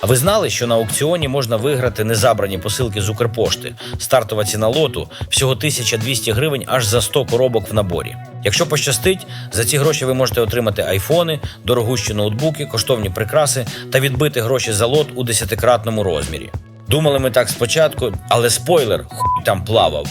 А ви знали, що на аукціоні можна виграти незабрані посилки з Укрпошти? Стартова ціна лоту всього 1200 гривень аж за 100 коробок в наборі. Якщо пощастить, за ці гроші ви можете отримати айфони, дорогущі ноутбуки, коштовні прикраси та відбити гроші за лот у десятикратному розмірі. Думали ми так спочатку, але спойлер хуй там плавав.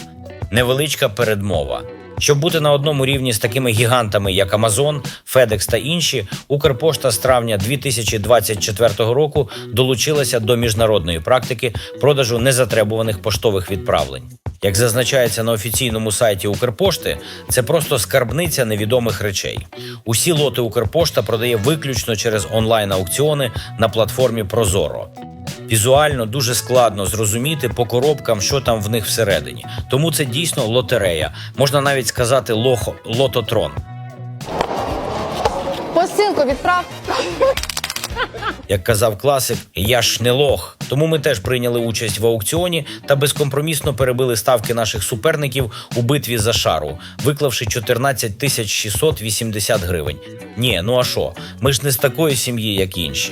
Невеличка передмова. Щоб бути на одному рівні з такими гігантами, як Amazon, FedEx та інші, Укрпошта з травня 2024 року долучилася до міжнародної практики продажу незатребуваних поштових відправлень. Як зазначається на офіційному сайті Укрпошти, це просто скарбниця невідомих речей. Усі лоти Укрпошта продає виключно через онлайн-аукціони на платформі Прозоро. Візуально дуже складно зрозуміти по коробкам, що там в них всередині. Тому це дійсно лотерея. Можна навіть сказати лохо, лототрон. Посилку відправ. Як казав класик, я ж не лох. Тому ми теж прийняли участь в аукціоні та безкомпромісно перебили ставки наших суперників у битві за шару, виклавши 14 тисяч 680 гривень. Ні, ну а що? Ми ж не з такої сім'ї, як інші.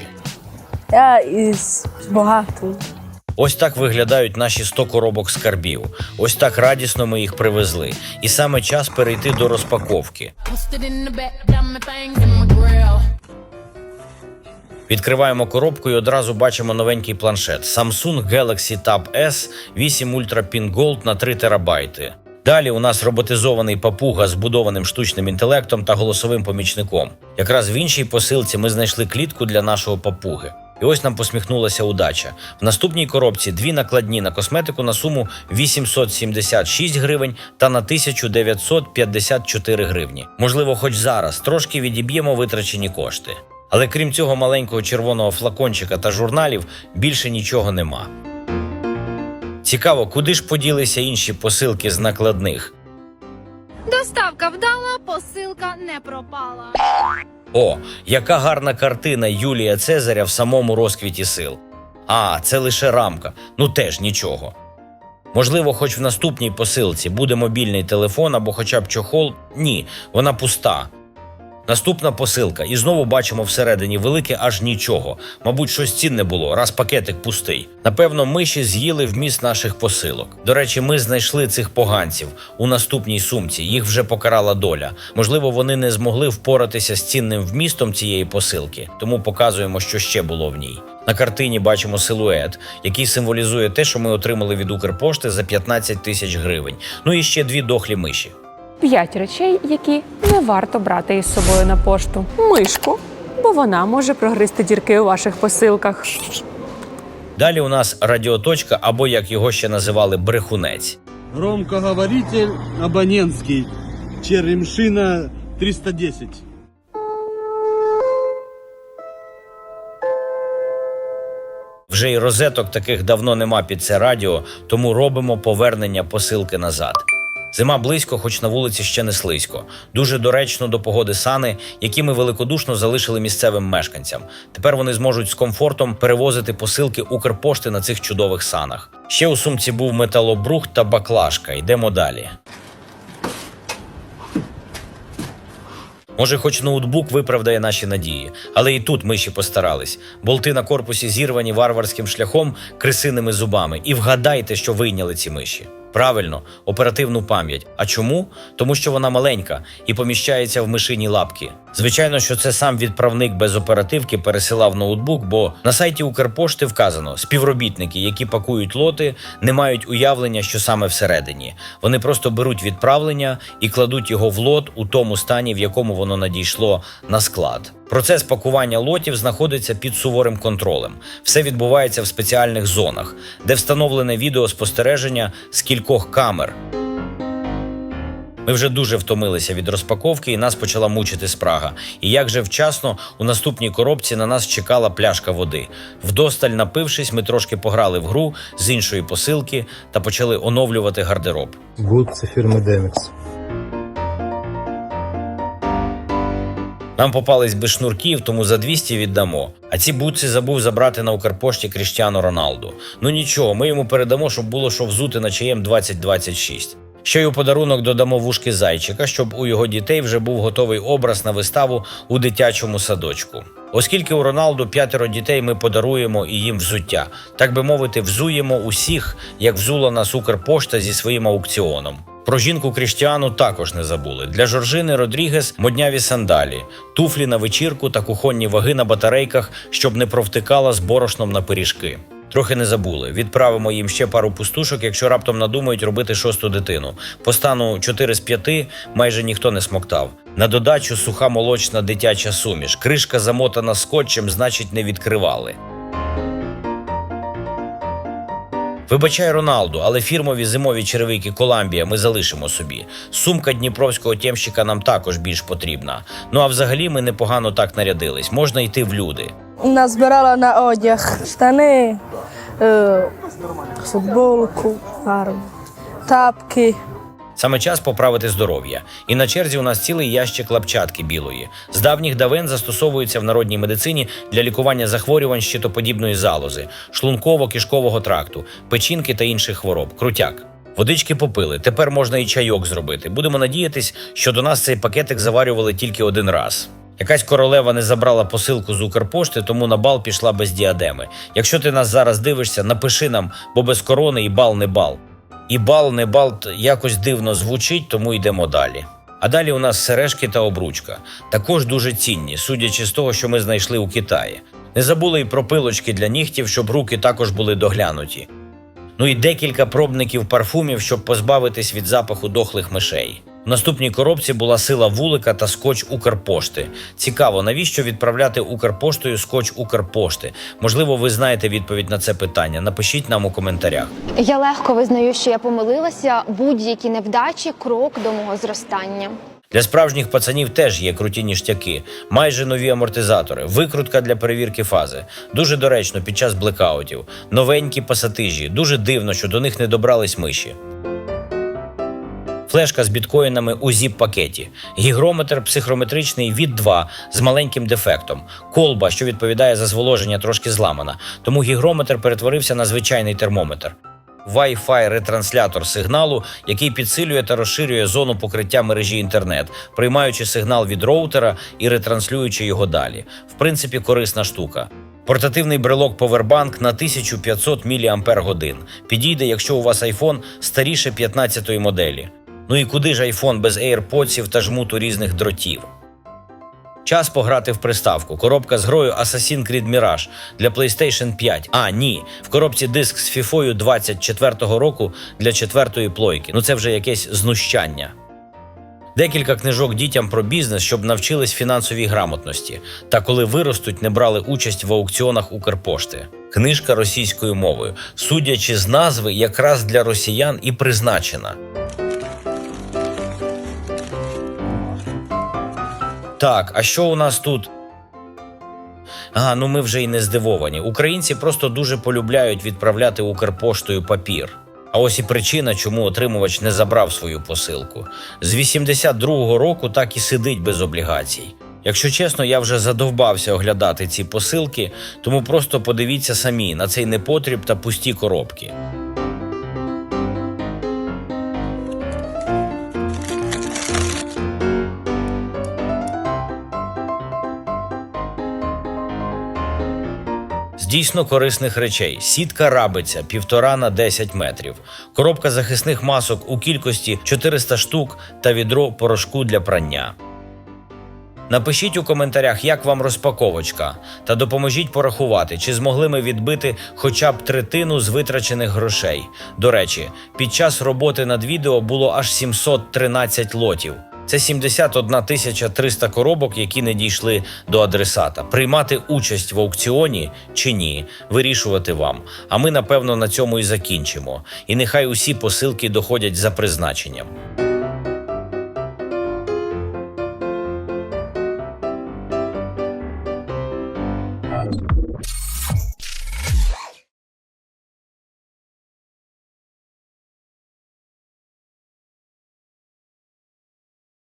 Я із багато. Ось так виглядають наші 100 коробок скарбів. Ось так радісно ми їх привезли. І саме час перейти до розпаковки. Відкриваємо коробку і одразу бачимо новенький планшет Samsung Galaxy Tab S 8 Ultra Pin Gold на 3 терабайти. Далі у нас роботизований папуга з будованим штучним інтелектом та голосовим помічником. Якраз в іншій посилці ми знайшли клітку для нашого папуги. І ось нам посміхнулася удача. В наступній коробці дві накладні на косметику на суму 876 гривень та на 1954 гривні. Можливо, хоч зараз трошки відіб'ємо витрачені кошти. Але крім цього маленького червоного флакончика та журналів більше нічого нема. Цікаво, куди ж поділися інші посилки з накладних. Доставка вдала, посилка не пропала. О, яка гарна картина Юлія Цезаря в самому розквіті сил. А, це лише рамка. Ну теж нічого. Можливо, хоч в наступній посилці буде мобільний телефон або хоча б чохол. Ні, вона пуста. Наступна посилка, і знову бачимо всередині велике аж нічого. Мабуть, щось цінне було, раз пакетик пустий. Напевно, миші з'їли вміст наших посилок. До речі, ми знайшли цих поганців у наступній сумці. Їх вже покарала доля. Можливо, вони не змогли впоратися з цінним вмістом цієї посилки, тому показуємо, що ще було в ній. На картині бачимо силует, який символізує те, що ми отримали від Укрпошти за 15 тисяч гривень. Ну і ще дві дохлі миші. П'ять речей, які не варто брати із собою на пошту. Мишку, бо вона може прогризти дірки у ваших посилках. Далі у нас радіоточка, або як його ще називали брехунець. Громкоговоритель абонентский. Черемшина 310. Вже й розеток таких давно нема під це радіо, тому робимо повернення посилки назад. Зима близько, хоч на вулиці ще не слизько. Дуже доречно до погоди сани, які ми великодушно залишили місцевим мешканцям. Тепер вони зможуть з комфортом перевозити посилки Укрпошти на цих чудових санах. Ще у сумці був металобрух та баклажка. Йдемо далі. Може, хоч ноутбук виправдає наші надії, але і тут миші постарались. Болти на корпусі зірвані варварським шляхом крисиними зубами. І вгадайте, що вийняли ці миші. Правильно, оперативну пам'ять. А чому? Тому що вона маленька і поміщається в мишині лапки. Звичайно, що це сам відправник без оперативки пересилав ноутбук, бо на сайті Укрпошти вказано: співробітники, які пакують лоти, не мають уявлення, що саме всередині. Вони просто беруть відправлення і кладуть його в лот у тому стані, в якому воно надійшло на склад. Процес пакування лотів знаходиться під суворим контролем. Все відбувається в спеціальних зонах, де встановлене відеоспостереження з кількох камер. Ми вже дуже втомилися від розпаковки, і нас почала мучити спрага. І як же вчасно у наступній коробці на нас чекала пляшка води. Вдосталь напившись, ми трошки пограли в гру з іншої посилки та почали оновлювати гардероб. Гуд це фірми Демікс. Нам попались без шнурків, тому за 200 віддамо. А ці бутси забув забрати на Укрпошті Кріштіану Роналду. Ну нічого, ми йому передамо, щоб було що взути на чаєм 2026. Ще й у подарунок додамо вушки зайчика, щоб у його дітей вже був готовий образ на виставу у дитячому садочку. Оскільки у Роналду п'ятеро дітей, ми подаруємо і їм взуття. Так би мовити, взуємо усіх, як взула нас Укрпошта зі своїм аукціоном. Про жінку Кріштіану також не забули. Для Жоржини Родрігес модняві сандалі, туфлі на вечірку та кухонні ваги на батарейках, щоб не провтикала з борошном на пиріжки. Трохи не забули. Відправимо їм ще пару пустушок, якщо раптом надумають робити шосту дитину. По стану 4 з 5 майже ніхто не смоктав. На додачу суха молочна дитяча суміш. Кришка замотана скотчем, значить, не відкривали. Вибачай Роналду, але фірмові зимові черевики Коламбія ми залишимо собі. Сумка дніпровського тємщика нам також більш потрібна. Ну а взагалі ми непогано так нарядились. Можна йти в люди. Назбирала на одяг штани, е, футболку, тапки. Саме час поправити здоров'я. І на черзі у нас цілий ящик лапчатки білої. З давніх давен застосовується в народній медицині для лікування захворювань щитоподібної залози, шлунково-кишкового тракту, печінки та інших хвороб. Крутяк. Водички попили. Тепер можна і чайок зробити. Будемо надіятись, що до нас цей пакетик заварювали тільки один раз. Якась королева не забрала посилку з Укрпошти, тому на бал пішла без діадеми. Якщо ти нас зараз дивишся, напиши нам, бо без корони і бал не бал. І бал не бал якось дивно звучить, тому йдемо далі. А далі у нас сережки та обручка. Також дуже цінні, судячи з того, що ми знайшли у Китаї. Не забули й про пилочки для нігтів, щоб руки також були доглянуті. Ну і декілька пробників парфумів, щоб позбавитись від запаху дохлих мишей. В наступній коробці була сила вулика та скотч Укрпошти. Цікаво, навіщо відправляти Укрпоштою скотч Укрпошти? Можливо, ви знаєте відповідь на це питання. Напишіть нам у коментарях. Я легко визнаю, що я помилилася. Будь-які невдачі крок до мого зростання. Для справжніх пацанів теж є круті ніштяки, майже нові амортизатори, викрутка для перевірки фази. Дуже доречно під час блекаутів, новенькі пасатижі. Дуже дивно, що до них не добрались миші. Флешка з біткоїнами у зіп-пакеті, гігрометр психрометричний від 2 з маленьким дефектом, колба, що відповідає за зволоження, трошки зламана, тому гігрометр перетворився на звичайний термометр. Wi-Fi ретранслятор сигналу, який підсилює та розширює зону покриття мережі інтернет, приймаючи сигнал від роутера і ретранслюючи його далі. В принципі, корисна штука. Портативний брелок Powerbank на 1500 мАч. Підійде, якщо у вас iPhone старіше 15-ї моделі. Ну і куди ж iPhone без AirPods та жмуту різних дротів? Час пограти в приставку. Коробка з грою Assassin's Creed Mirage для PlayStation 5. А, ні. В коробці диск з FIFA 24-го року для четвертої плойки. Ну це вже якесь знущання. Декілька книжок дітям про бізнес, щоб навчились фінансовій грамотності, та коли виростуть, не брали участь в аукціонах Укрпошти. Книжка російською мовою, судячи з назви, якраз для росіян і призначена. Так, а що у нас тут? А, ну ми вже й не здивовані. Українці просто дуже полюбляють відправляти Укрпоштою папір. А ось і причина, чому отримувач не забрав свою посилку. З 82-го року так і сидить без облігацій. Якщо чесно, я вже задовбався оглядати ці посилки, тому просто подивіться самі на цей непотріб та пусті коробки. З дійсно корисних речей: сітка рабиця півтора на 10 метрів, коробка захисних масок у кількості 400 штук та відро порошку для прання. Напишіть у коментарях, як вам розпаковочка, та допоможіть порахувати, чи змогли ми відбити хоча б третину з витрачених грошей. До речі, під час роботи над відео було аж 713 лотів. Це 71 тисяча 300 коробок, які не дійшли до адресата. Приймати участь в аукціоні чи ні, вирішувати вам. А ми, напевно, на цьому і закінчимо. І нехай усі посилки доходять за призначенням.